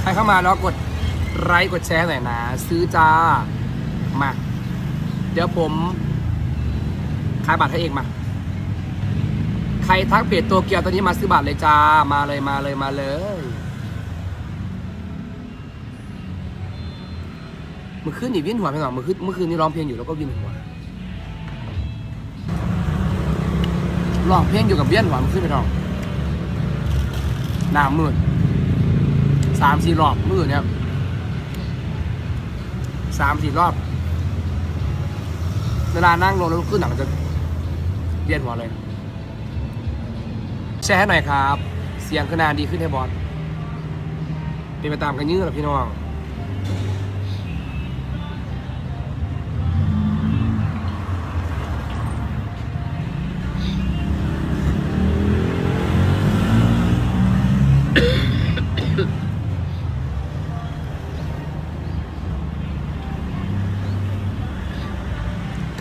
ใครเข้ามาแล้วกดไลค์กดแชร์หน่อยนะ ซื้อจ้า มา เดี๋ยวผมขายบัตรให้เองมา ใครทักเพจตัวเกียวตอนนี้มาซื้อบัตรเลยจ้า มาเลยมาเลยมาเลยเมื่อคืนนี่วิ่นหัวไปหน่อยเมื่อคืนเมื่อคืนนี่ร้องเพลงอยู่แล้วก็วิ่นหัวร้องเพลงอยู่กับเวียนหัวเมื่อคืนไปหน้องหน้ามืด สามสี่รอบมือเนี่ยสามสี่รอบ เวลานั่งลงแล้วลุกขึ้นหนังจะเวียนหัวเลย แชร์ให้หน่อยครับ เสียงขนาดดีขึ้นให้บอสเป็นไปตามกันยืดหรอพี่น้อง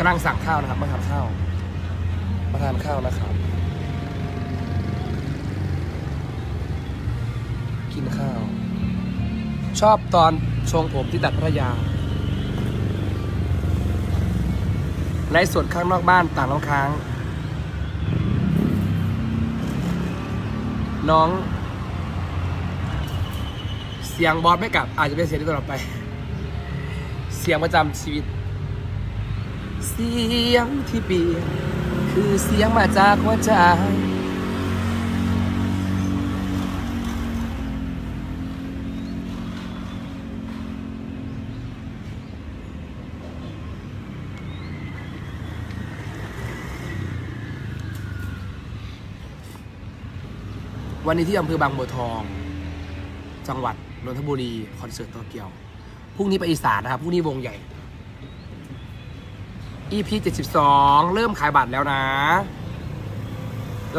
กำลังสั่งข้าวนะครับ มาทานข้าว มาทานข้าวนะครับ กินข้าว ชอบตอนทรงผมที่ตัดพระยาไลฟ์สดข้างนอกบ้านต่างน้องค้าง น้อง เสียงบอสไม่กลับ อาจจะเป็นเสียงที่ตลอดไป เสียงประจำชีวิต เสียงที่เปลี่ยนคือเสียงมาจากหัวใจวันนี้ที่อำเภอบางบัวทอง จังหวัดนนทบุรี คอนเสิร์ตโตเกียว พรุ่งนี้ไปอีสานนะครับ พรุ่งนี้วงใหญ่ EP 72 เริ่มขายบัตรแล้วนะ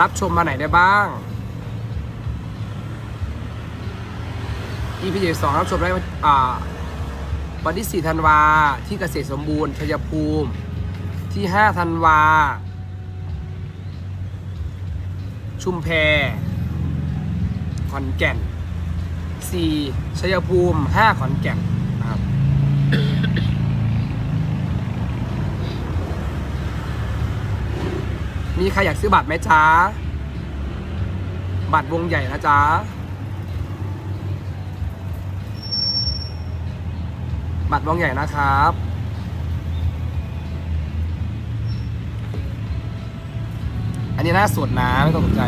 รับชมมาไหนได้บ้าง EP 72รับชมได้วันอ่าวันที่ 4 ธันวา ที่เกษตรสมบูรณ์ชัยภูมิ ที่ 5 ธันวา ชุมแพขอนแก่น 4 ชัยภูมิ 5 ขอนแก่นนะครับ มีใครอยากซื้อบัตรไหมจ๊ะ บัตรวงใหญ่นะจ๊ะบัตรวงใหญ่นะครับ อันนี้น่าสดนะ ไม่ต้องตกใจ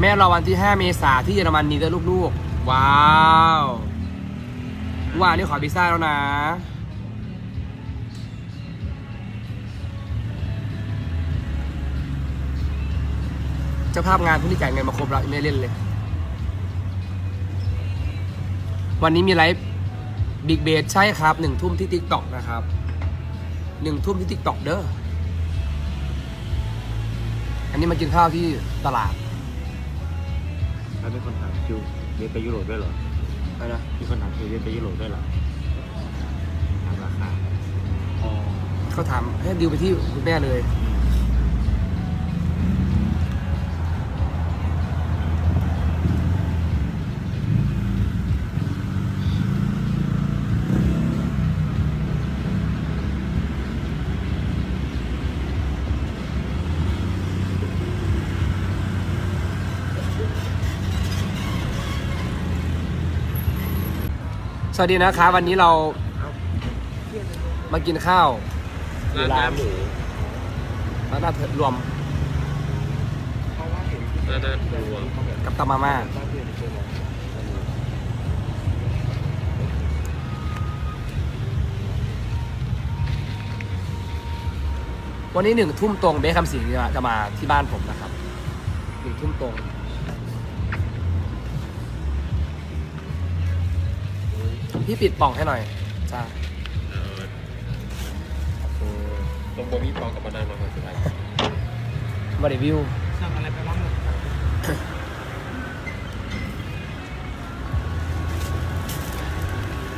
แม่รอวันที่ 5 เมษาที่เยอรมนีเด้วยลูกๆ ว้าวว่านี่ขอพิซซ่าแล้วนะ เจ้าภาพงานผู้ที่จ่ายเงินมาครบแล้วไม่เล่นเลย วันนี้มีไลฟ์บิ๊กเบสใช่ครับหนึ่งทุ่มที่ติ๊กต็อกนะครับหนึ่งทุ่มที่ติ๊กต็อกเด้อ อันนี้มากินข้าวที่ตลาดถ้าเป็นคนถามคิว เรียนไปยุโรปด้วยเหรออะไรนะมีคนถามคิวเรียนไปยุโรปด้วยเหรอถามราคาเขาถามให้ดิวไปที่คุณแม่เลย สวัสดีนะคะ วันนี้เรามากินข้าวร้านหน้าหมูร้านอาหารรวมร้านหน้าหมูกับตามาม่าวันนี้หนึ่งทุ่มตรงเบคคำสิงห์จะจะมาที่บ้านผมนะครับหนึ่งทุ่มตรง พี่ปิดป่องให้หน่อยจ้าตรงบะหมี่ปองกับมะนาวมาสุดท้ายมารีวิวสั่งอะไรไปบ้างหมด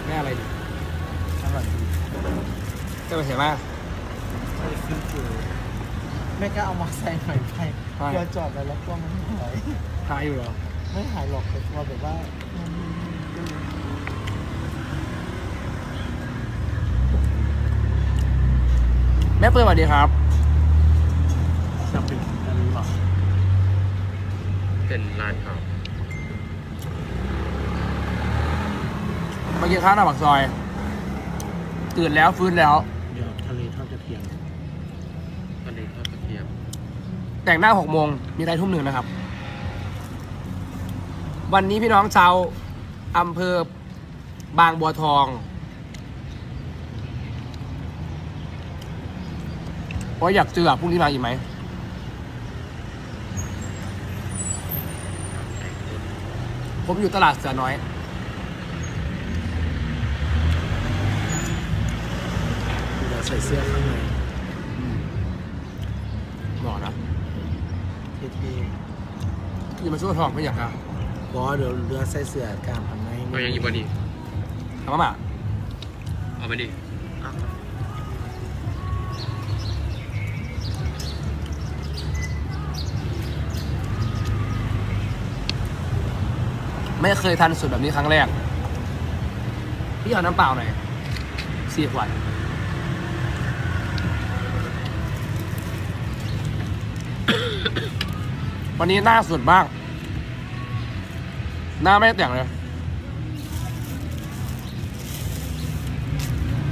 แม่อะไรดีอร่อยดีจะไปเห็นมากใส่ซื้อถือไม่กล้าเอามาใส่หน่อยไปใช่เดี๋ยวจอดไปแล้วกลัวมันหายหายอยู่เหรอ ไม่หายหรอกแต่กลัวแบบว่ามัน แม่เปิ้ลสวัสดีครับจะเป็นอะไรหรอเป็นร้านครับมากินข้าวหน้าปากซอย ตื่นแล้วฟื้นแล้ว เดี๋ยวทะเลทอดกระเทียมทะเลทอดกระเทียม แต่งหน้าหกโมงมีไรทุ่มหนึ่งนะครับ วันนี้พี่น้องชาวอำเภอบางบัวทอง ว่าอยากเจอพรุ่งนี้มาอีกไหมผมอยู่ตลาดเสือน้อย เดี๋ยวใส่เสื้อข้างในหล่อนะเท่ที่มาช่วยทองไม่อยากครับๆบอสเดี๋ยวเรือใส่เสื้อกล้ามข้างในเอายังอีกบ่ดีทำมาหมาเอาไปดิ ไม่เคยทันสุดแบบนี้ครั้งแรก พี่เอาน้ำเปล่าหน่อยสี่ขวดวันนี้หน้าสุดมาก หน้าไม่แต่งเลย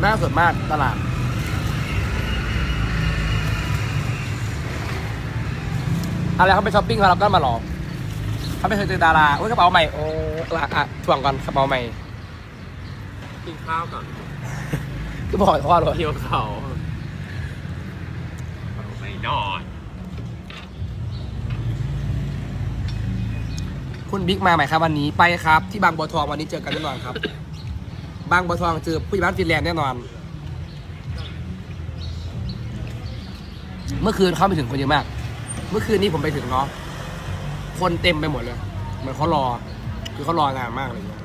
หน้าสดมากตลาด อะไรเขาไปช้อปปิ้งพารากอนมาหรอ เขาไปเคยเจอดาราโอ้ยกระเป๋าใหม่โอ้ละอะถ่วงก่อนกระเป๋าใหม่กินข้าวก่อนก็บอกให้เขาว่าเลยเที่ยวเขาไม่นอน คุณบิ๊กมาไหมครับวันนี้ไปครับ ที่บางบัวทองวันนี้เจอกันแน่นอนครับ บางบัวทองเจอผู้ใหญ่บ้านฟินแลนด์แน่นอน เมื่อคืนเข้าไปถึงคนเยอะมาก เมื่อคืนนี้ผมไปถึงเนาะ คนเต็มไปหมดเลยเหมือนเขารอ คือเขารอนานมากเลยเนี่ย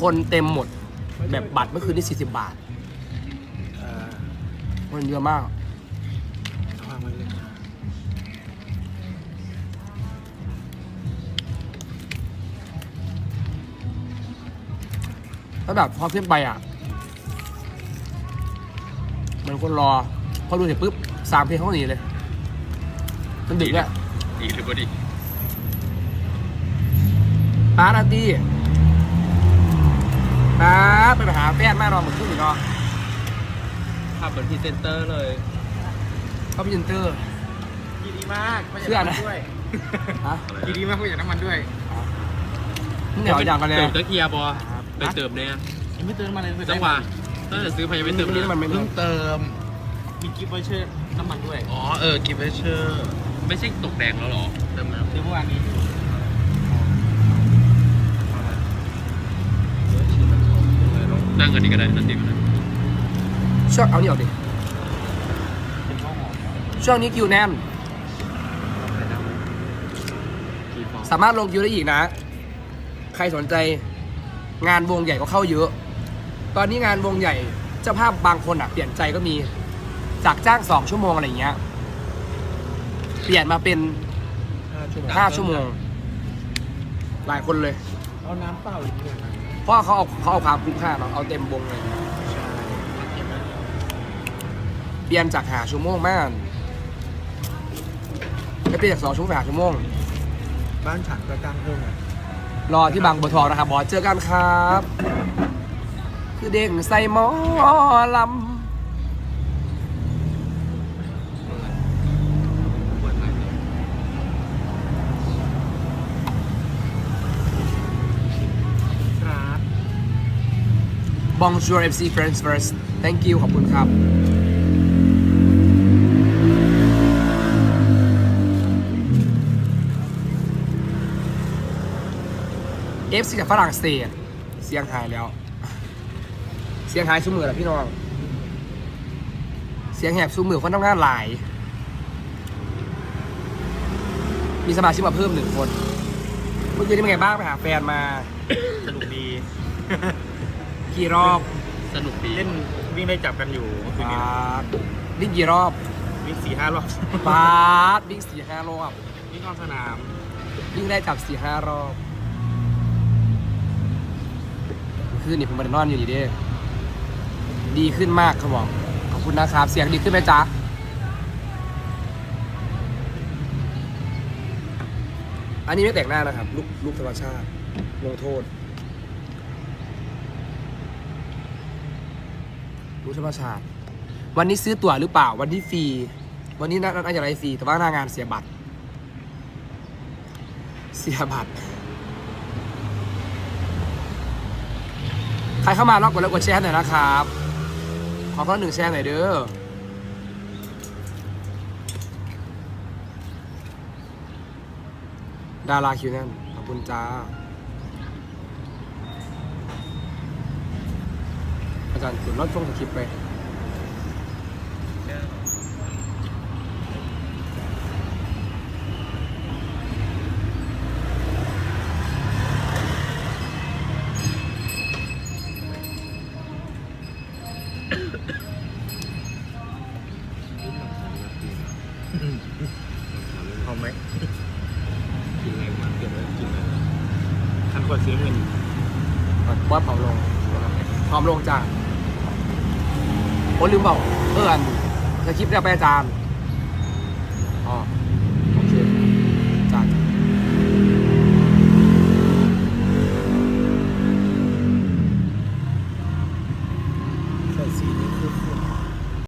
คนเต็มหมด แบบบัตรเมื่อคืนนี่40บาทเอ่อคนเยอะมาก วางไว้เลยแล้วแบบพอขึ้นไปอะ มันคนรอ พอดูเสร็จปุ๊บสามเพลงเขาก็หนีเลยจนดึกเนี่ย ดีหรือบ่ดีป้านาตี้ป้าไปหาแฟนมากนอนเหมือนขึ้นอีกเนาะขับเหมือนพรีเซนเตอร์เลยเขาเป็นยินเตอร์ ดีดีมากไม่อยากเชื่อนะำมัด้วยฮะดีดีมากไม่อยากน้ำมันด้วยมึงเหนียวอย่างกันเลยเติมตะเกียบบอไปเติมเนี่ยยังไม่เติมน้ำมันเลยจังหวะตั้งแต่ซื้อไปยังไม่เติมวันนี้เลยมันไม่เพิ่เพิ่งงเติมมีกิฟต์ไวเชอร์น้ำมันด้วย อ๋อ เออ กิฟต์เชอร์ ไม่ใช่ตกแดงแล้วเหรอ เติมน้ำซื้อเมื่อวานนี้นั่งกันดีก็ได้นั่นดีก็ได้ช่วงเอานี่ออกดิเป็นข้าวหอมช่วงนี้คิวแน่นกีฟองสามารถลงคิวได้อีกนะ ใครสนใจงานวงใหญ่ก็เข้าเยอะ ตอนนี้งานวงใหญ่เจ้าภาพบางคนอะเปลี่ยนใจก็มีจากจ้างสองชั่วโมงอะไรอย่างเงี้ย เปลี่ยนมาเป็นห้าชั่วโมงห้าชั่วโมง หลายคนเลย เอาน้ำเปล่าอีกหนึ่งนะเพราะเขาเอาเขาเอาความคุ้มค่าเนาะเอาเต็มวงเลยใช่เปลี่ยนจากหาชั่วโมงมากไม่เปลี่ยนจากสองชั่วโมงเป็นหาชั่วโมง บ้านฉันก็จ้างเพิ่มอะรอที่บางบัวทองนะครับบอสเจอกันครับ คือเด้งใส่หมอลำ Bonjour FC Friends First thank you ขอบคุณครับ FC จากฝรั่งเศสเสียงหายแล้ว เสียงหายสู้มือแล้วพี่น้อง เสียงแหบสู้มือคนทำงานหลาย มีสมาชิกมาเพิ่มหนึ่งคน เมื่อคืนนี้เป็นไงบ้างไปหาแฟนมาสนุกดี กี่รอบสสนุกดีเล่นวิ่งได้จับกันอยู่เมื่อคืนปนี้าดวิ่งกี่รอบวิ่งสี่ห้ารอบปาดวิ่งสี่ห้ารอบวิ่งนอกสนามวิ่งได้จับสี่ห้ารอบคือนี่ผมมาได้นอนอยู่ดีเด้ดีขึ้นมากครับบอกขอบคุณนะครับเสียงดีขึ้นไหมจ๊ะอันนี้ไม่แต่งหน้านะครับลูกลูกธรรมชาติลงโทษ ลูกธรรมชาติวันนี้ซื้อตั๋วหรือเปล่า วันนี้ฟรี วันนี้น่าน่าจะไรฟรี แต่ว่าหน้างานเสียบัตร เสียบัตร ใครเข้ามาล็องกดไลค์กดแชร์หน่อยนะครับ ขอคนละหนึ่งแชร์หน่อยเด้อดาราคิวแน่นขอบคุณจ้า อาจารย์คุณรอดช่วงสคริปต์ไปหอมไหมกินแรงมากเกินเลยกินเลยทันกว่าซื้อเงินบอสผอมลงผอมลงจ้า ผมลืมบอกเพื่อนจะคลิปเรียกไปอาจารย์อ๋อ